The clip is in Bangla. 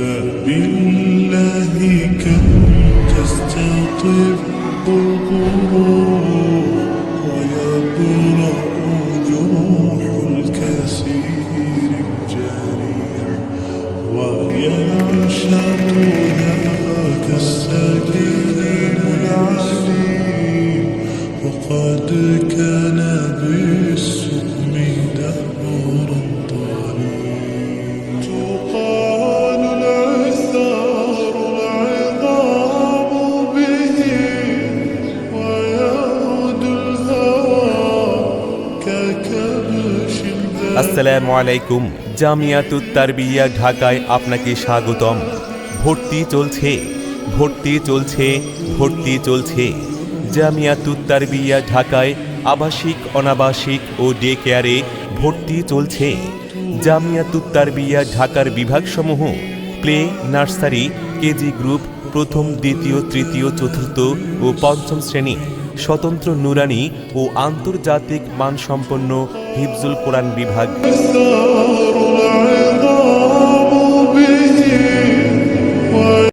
فبالله كم تستطب القلوب ويبرأ جروح الكثير الجريح وينشط আসসালামু আলাইকুম, জামিয়াতুত তারবিয়া ঢাকায় আপনাকে স্বাগতম। ভর্তি চলছে ভর্তি চলছে ভর্তি চলছে। জামিয়াতুত তারবিয়া ঢাকায় আবাসিক, অনাবাসিক ও ডে কেয়ারে ভর্তি চলছে। জামিয়াতুত তারবিয়া ঢাকার বিভাগসমূহ, প্লে, নার্সারি, কেজি গ্রুপ, প্রথম, দ্বিতীয়, তৃতীয়, চতুর্থ ও পঞ্চম শ্রেণি। স্বতন্ত্র নুরানি ও আন্তর্জাতিক মানসম্পন্ন হিফজুল কোরআন বিভাগ।